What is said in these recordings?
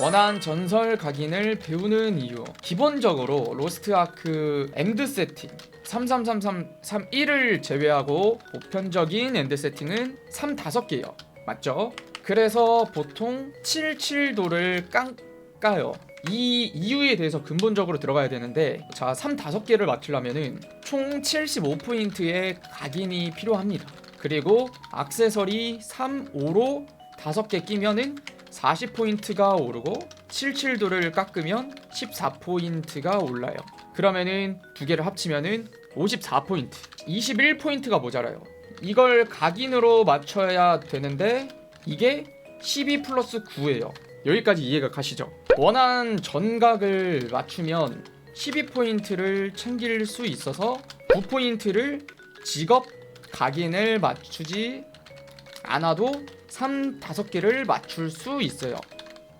원한 전설 각인을 배우는 이유. 기본적으로 로스트 아크 엔드 세팅 333331을 제외하고 보편적인 엔드 세팅은 3 5개요. 맞죠? 그래서 보통 77도를 깎아요. 이 이유에 대해서 근본적으로 들어가야 되는데 자 3 5개를 맞추려면은 총 75포인트의 각인이 필요합니다. 그리고 악세서리 3, 5로 5개 끼면은 40포인트가 오르고 77도를 깎으면 14포인트가 올라요. 그러면은 두 개를 합치면은 54포인트. 21포인트가 모자라요. 이걸 각인으로 맞춰야 되는데 이게 12 플러스 9예요. 여기까지 이해가 가시죠? 원한 전각을 맞추면 12포인트를 챙길 수 있어서 9포인트를 직업 각인을 맞추지 않아도 3, 5개를 맞출 수 있어요.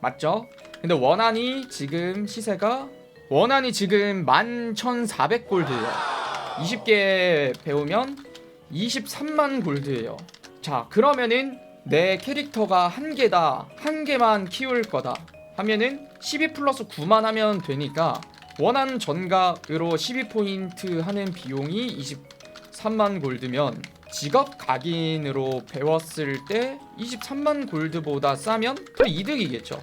맞죠? 근데 원한이 지금 시세가 원한이 지금 11,400 골드예요. 20개 배우면 23만 골드예요. 자, 그러면은 내 캐릭터가 한 개다. 한 개만 키울 거다. 하면은 12 플러스 9만 하면 되니까 원한 전각으로 12포인트 하는 비용이 23만 골드면 직업 각인으로 배웠을 때 23만 골드보다 싸면 더 이득이겠죠.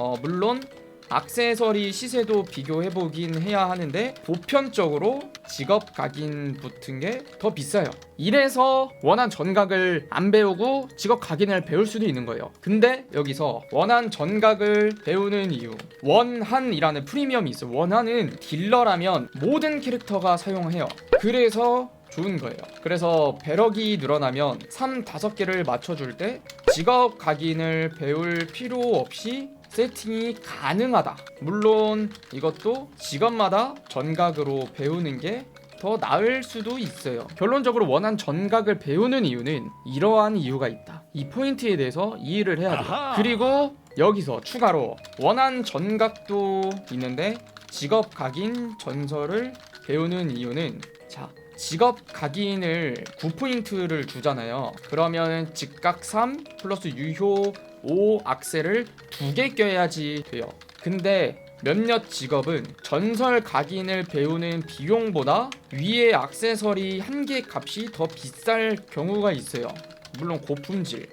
어, 물론 악세서리 시세도 비교해 보긴 해야 하는데 보편적으로 직업 각인 붙은 게 더 비싸요. 이래서 원한 전각을 안 배우고 직업 각인을 배울 수도 있는 거예요. 근데 여기서 원한 전각을 배우는 이유 원한이라는 프리미엄이 있어요. 원한은 딜러라면 모든 캐릭터가 사용해요. 그래서 좋은 거예요. 그래서 배럭이 늘어나면 3, 5개를 맞춰줄 때 직업 각인을 배울 필요 없이 세팅이 가능하다. 물론 이것도 직업마다 전각으로 배우는 게 더 나을 수도 있어요. 결론적으로 원한 전각을 배우는 이유는 이러한 이유가 있다. 이 포인트에 대해서 이해를 해야 돼요. 아하. 그리고 여기서 추가로 원한 전각도 있는데 직업 각인 전설을 배우는 이유는 자 직업 각인을 9포인트를 주잖아요. 그러면 직각 3 플러스 유효 5 악셀을 두 개 껴야지 돼요. 근데 몇몇 직업은 전설 각인을 배우는 비용보다 위에 악세서리 한 개 값이 더 비쌀 경우가 있어요. 물론 고품질.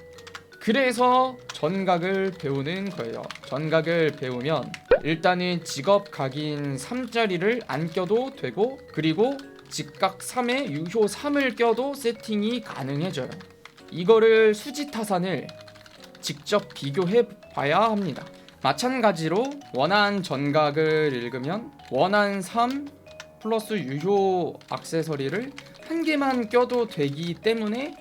그래서 전각을 배우는 거예요. 전각을 배우면 일단은 직업 각인 3짜리를 안 껴도 되고 그리고 직각 3에 유효 3을 껴도 세팅이 가능해져요. 이거를 수지 타산을 직접 비교해 봐야 합니다. 마찬가지로 원한 전각을 읽으면 원한 3 플러스 유효 악세서리를 한 개만 껴도 되기 때문에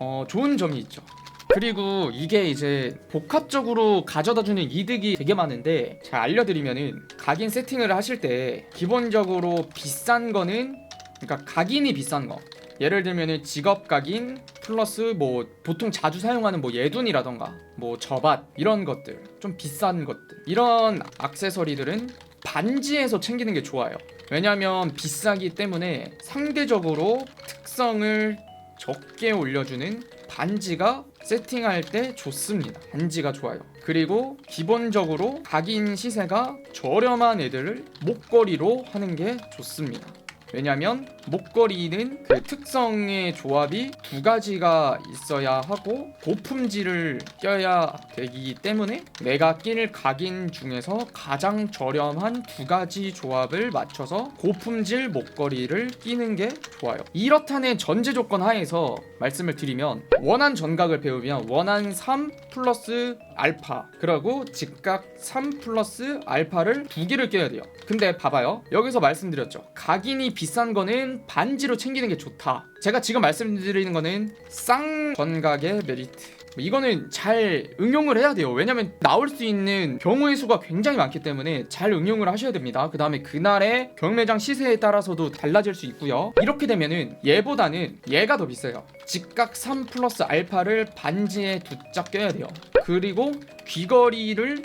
어, 좋은 점이 있죠. 그리고 이게 이제 복합적으로 가져다주는 이득이 되게 많은데 잘 알려드리면은 각인 세팅을 하실 때 기본적으로 비싼 거는 그러니까 각인이 비싼 거 예를 들면은 직업 각인 플러스 뭐 보통 자주 사용하는 뭐 예둔이라던가 뭐 저밭 이런 것들 좀 비싼 것들 이런 악세서리들은 반지에서 챙기는 게 좋아요 왜냐면 비싸기 때문에 상대적으로 특성을 적게 올려주는 반지가 세팅할 때 좋습니다. 반지가 좋아요. 그리고 기본적으로 각인 시세가 저렴한 애들을 목걸이로 하는 게 좋습니다. 왜냐면 목걸이는 그 특성의 조합이 두 가지가 있어야 하고 고품질을 껴야 되기 때문에 내가 낄 각인 중에서 가장 저렴한 두 가지 조합을 맞춰서 고품질 목걸이를 끼는 게 좋아요. 이렇다는 전제 조건 하에서 말씀을 드리면 원한 전각을 배우면 원한 3 플러스 알파 그리고 직각 3 플러스 알파를 두 개를 껴야 돼요. 근데 봐봐요. 여기서 말씀드렸죠. 각인이 비싼 거는 반지로 챙기는 게 좋다. 제가 지금 말씀드리는 거는 쌍 전각의 메리트. 뭐 이거는 잘 응용을 해야 돼요. 왜냐면 나올 수 있는 경우의 수가 굉장히 많기 때문에 잘 응용을 하셔야 됩니다. 그 다음에 그날의 경매장 시세에 따라서도 달라질 수 있고요. 이렇게 되면은 얘보다는 얘가 더 비싸요. 직각 3 플러스 알파를 반지에 두짝 껴야 돼요. 그리고 귀걸이를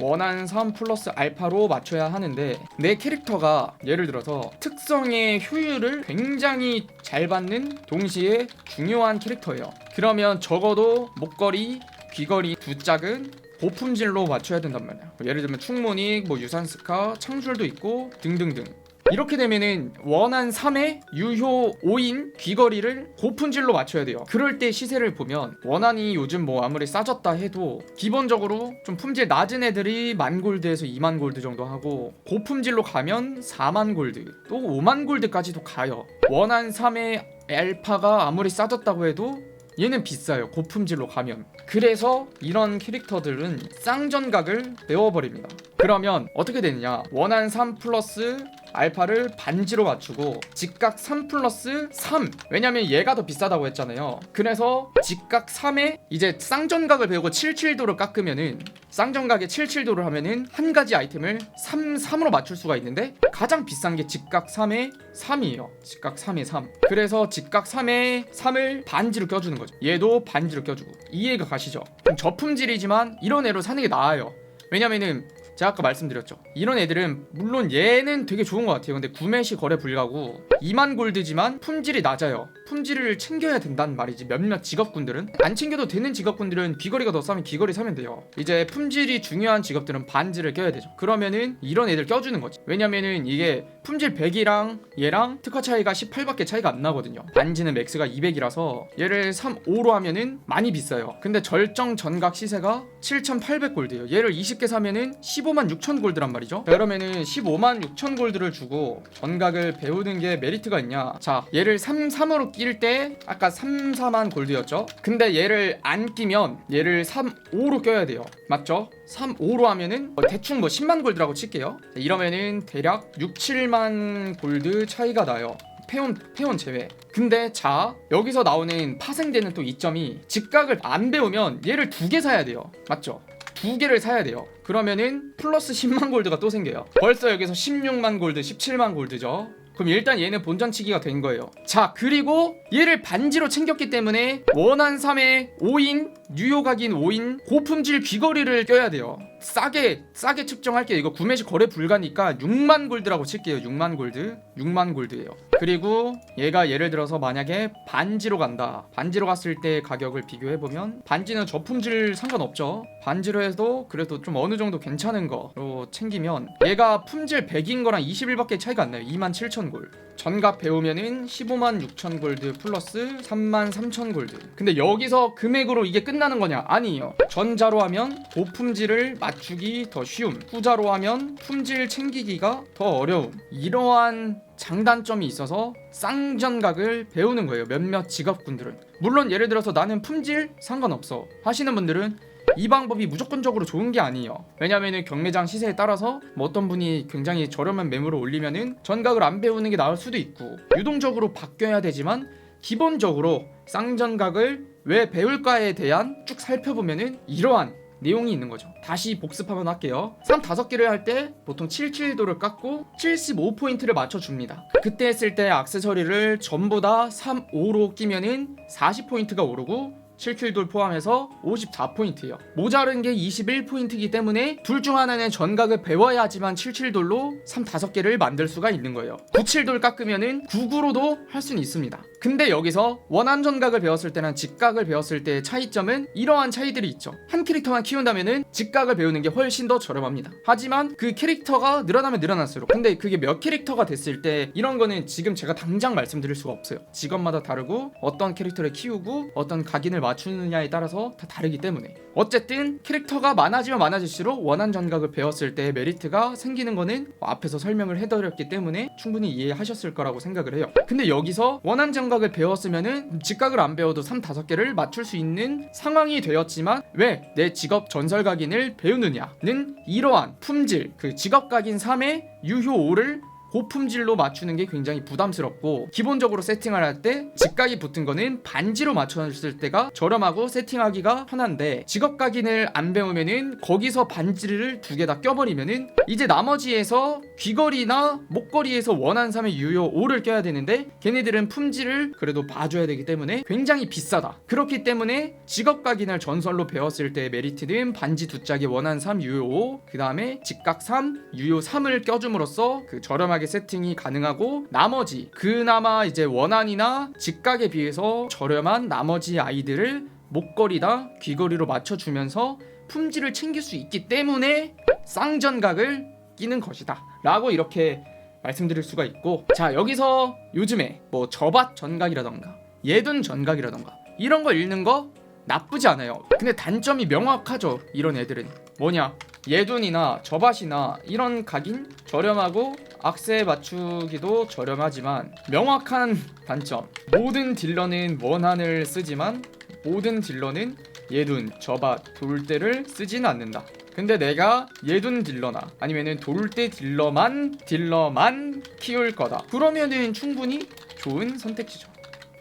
원한 3 플러스 알파로 맞춰야 하는데 내 캐릭터가 예를 들어서 특성의 효율을 굉장히 잘 받는 동시에 중요한 캐릭터예요. 그러면 적어도 목걸이, 귀걸이 두 짝은 고품질로 맞춰야 된단 말이야. 예를 들면 충무닉, 뭐 유산스카, 창술도 있고 등등등. 이렇게 되면은 원한 3의 유효 5인 귀걸이를 고품질로 맞춰야 돼요. 그럴 때 시세를 보면 원한이 요즘 뭐 아무리 싸졌다 해도 기본적으로 좀 품질 낮은 애들이 만 골드에서 2만 골드 정도 하고 고품질로 가면 4만 골드 또 5만 골드까지도 가요. 원한 3의 알파가 아무리 싸졌다고 해도 얘는 비싸요 고품질로 가면 그래서 이런 캐릭터들은 쌍전각을 내어버립니다 그러면 어떻게 되느냐 원한 3 플러스 알파를 반지로 맞추고 직각 3 플러스 3 왜냐면 얘가 더 비싸다고 했잖아요. 그래서 직각 3에 이제 쌍전각을 배우고 77도를 깎으면은 쌍전각에 77도를 하면은 한 가지 아이템을 3, 3으로 맞출 수가 있는데 가장 비싼 게 직각 3에 3이에요. 직각 3에 3 그래서 직각 3에 3을 반지로 껴주는 거죠. 얘도 반지로 껴주고. 이해가 가시죠? 좀 저품질이지만 이런 애로 사는 게 나아요. 왜냐면은 제가 아까 말씀드렸죠. 이런 애들은 물론 얘는 되게 좋은 것 같아요. 근데 구매 시 거래 불가고 2만 골드지만 품질이 낮아요. 품질을 챙겨야 된다는 말이지. 몇몇 직업군들은. 안 챙겨도 되는 직업군들은 귀걸이가 더 싸면 귀걸이 사면 돼요. 이제 품질이 중요한 직업들은 반지를 껴야 되죠. 그러면은 이런 애들 껴주는 거지. 왜냐면은 이게 품질 100이랑 얘랑 특화 차이가 18밖에 차이가 안 나거든요. 반지는 맥스가 200이라서 얘를 3, 5로 하면은 많이 비싸요. 근데 절정 전각 시세가 7,800골드예요. 얘를 20개 사면은 15만 6천 골드란 말이죠. 자, 그러면은 15만 6천 골드를 주고 전각을 배우는 게 메리트가 있냐? 자 얘를 3, 3으로 낄 때 아까 3, 4만 골드였죠? 근데 얘를 안 끼면 얘를 3, 5로 껴야 돼요. 맞죠? 3, 5로 하면은 뭐 대충 뭐 10만 골드라고 칠게요 자, 이러면은 대략 6, 7만 골드 차이가 나요 페온 페온 제외. 근데 자 여기서 나오는 파생되는 또 이점이 직각을 안 배우면 얘를 두 개 사야 돼요. 맞죠? 두 개를 사야 돼요. 그러면은 플러스 10만 골드가 또 생겨요. 벌써 여기서 16만 골드, 17만 골드죠. 그럼 일단 얘는 본전치기가 된 거예요. 자, 그리고 얘를 반지로 챙겼기 때문에 원한 3의 5인, 뉴욕각인 5인 고품질 귀걸이를 껴야 돼요. 싸게 싸게 측정할게요. 이거 구매 시 거래 불가니까 6만 골드라고 칠게요. 6만 골드. 6만 골드예요. 그리고 얘가 예를 들어서 만약에 반지로 간다. 반지로 갔을 때 가격을 비교해 보면 반지는 저품질 상관없죠. 반지로 해도 그래도 좀 어느 정도 괜찮은 거로 챙기면 얘가 품질 100인 거랑 21밖에 차이가 안 나요. 2만 7천 골. 전갑 배우면은 15만 6천 골드 플러스 3만 3천 골드. 근데 여기서 금액으로 이게 끝나는 거냐? 아니에요. 전자로 하면 고품질을 맞추기 더 쉬움. 후자로 하면 품질 챙기기가 더 어려움. 이러한 장단점이 있어서 쌍전각을 배우는 거예요. 몇몇 직업군들은. 물론 예를 들어서 나는 품질 상관없어 하시는 분들은 이 방법이 무조건적으로 좋은 게 아니에요. 왜냐면은 경매장 시세에 따라서 뭐 어떤 분이 굉장히 저렴한 매물을 올리면은 전각을 안 배우는 게 나을 수도 있고 유동적으로 바뀌어야 되지만 기본적으로 쌍전각을 왜 배울까에 대한 쭉 살펴보면은 이러한 내용이 있는 거죠. 다시 복습 한번 할게요. 3 5개를 할 때 보통 77도를 깎고 75포인트를 맞춰줍니다. 그때 했을 때 액세서리를 전부 다 3, 5로 끼면은 40포인트가 오르고 7킬돌 포함해서 54포인트예요. 모자른 게 21포인트이기 때문에 둘 중 하나는 전각을 배워야 하지만 77돌로 3, 5개를 만들 수가 있는 거예요. 97돌 깎으면은 99로도 할 수는 있습니다. 근데 여기서 원한 전각을 배웠을 때랑 직각을 배웠을 때의 차이점은 이러한 차이들이 있죠. 한 캐릭터만 키운다면은 직각을 배우는 게 훨씬 더 저렴합니다. 하지만 그 캐릭터가 늘어나면 늘어날수록 근데 그게 몇 캐릭터가 됐을 때 이런 거는 지금 제가 당장 말씀드릴 수가 없어요. 직업마다 다르고 어떤 캐릭터를 키우고 어떤 각인을 맞 추느냐에 따라서 다 다르기 때문에 어쨌든 캐릭터가 많아지면 많아질수록 원한 전각을 배웠을 때 메리트가 생기는 거는 뭐 앞에서 설명을 해드렸기 때문에 충분히 이해하셨을 거라고 생각을 해요. 근데 여기서 원한 전각을 배웠으면은 직각을 안 배워도 3, 5개를 맞출 수 있는 상황이 되었지만 왜 내 직업 전설 각인을 배우느냐는 이러한 품질 그 직업 각인 3의 유효 5를 고품질로 맞추는 게 굉장히 부담스럽고 기본적으로 세팅을 할 때 직각이 붙은 거는 반지로 맞춰줬을 때가 저렴하고 세팅하기가 편한데 직업 각인을 안 배우면은 거기서 반지를 두 개 다 껴버리면은 이제 나머지에서 귀걸이나 목걸이에서 원한 3의 유효 5를 껴야 되는데 걔네들은 품질을 그래도 봐줘야 되기 때문에 굉장히 비싸다. 그렇기 때문에 직업 각인을 전설로 배웠을 때 메리트는 반지 두 짝에 원한 3 유효 5그 다음에 직각 3 유효 3을 껴줌으로써 그 저렴하게 세팅이 가능하고 나머지 그나마 이제 원한이나 직각에 비해서 저렴한 나머지 아이들을 목걸이나 귀걸이로 맞춰주면서 품질을 챙길 수 있기 때문에 쌍전각을 끼는 것이다 라고 이렇게 말씀드릴 수가 있고 자 여기서 요즘에 뭐 저밭 전각이라던가 예둔 전각이라던가 이런 거 읽는 거 나쁘지 않아요. 근데 단점이 명확하죠 이런 애들은. 뭐냐 예둔이나 저밭이나 이런 각인 저렴하고 악세 맞추기도 저렴하지만 명확한 단점. 모든 딜러는 원한을 쓰지만 모든 딜러는 예둔, 저밭, 돌대를 쓰지는 않는다. 근데 내가 예둔 딜러나 아니면은 돌대 딜러만 딜러만 키울 거다. 그러면은 충분히 좋은 선택지죠.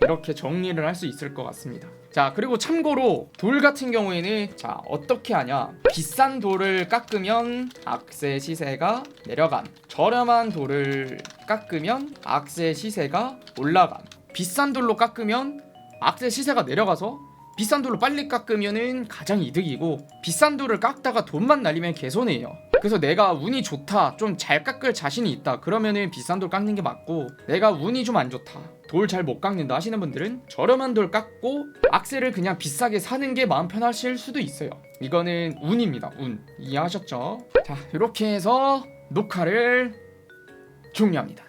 이렇게 정리를 할 수 있을 것 같습니다. 자 그리고 참고로 돌 같은 경우에는 자 어떻게 하냐? 비싼 돌을 깎으면 악세 시세가 내려감. 저렴한 돌을 깎으면 악세 시세가 올라감. 비싼 돌로 깎으면 악세 시세가 내려가서 비싼 돌로 빨리 깎으면은 가장 이득이고 비싼 돌을 깎다가 돈만 날리면 개손해요. 그래서 내가 운이 좋다, 좀 잘 깎을 자신이 있다. 그러면은 비싼 돌 깎는 게 맞고 내가 운이 좀 안 좋다. 돌 잘 못 깎는다 하시는 분들은 저렴한 돌 깎고 악세를 그냥 비싸게 사는 게 마음 편하실 수도 있어요. 이거는 운입니다. 운. 이해하셨죠? 자, 이렇게 해서 녹화를 종료합니다.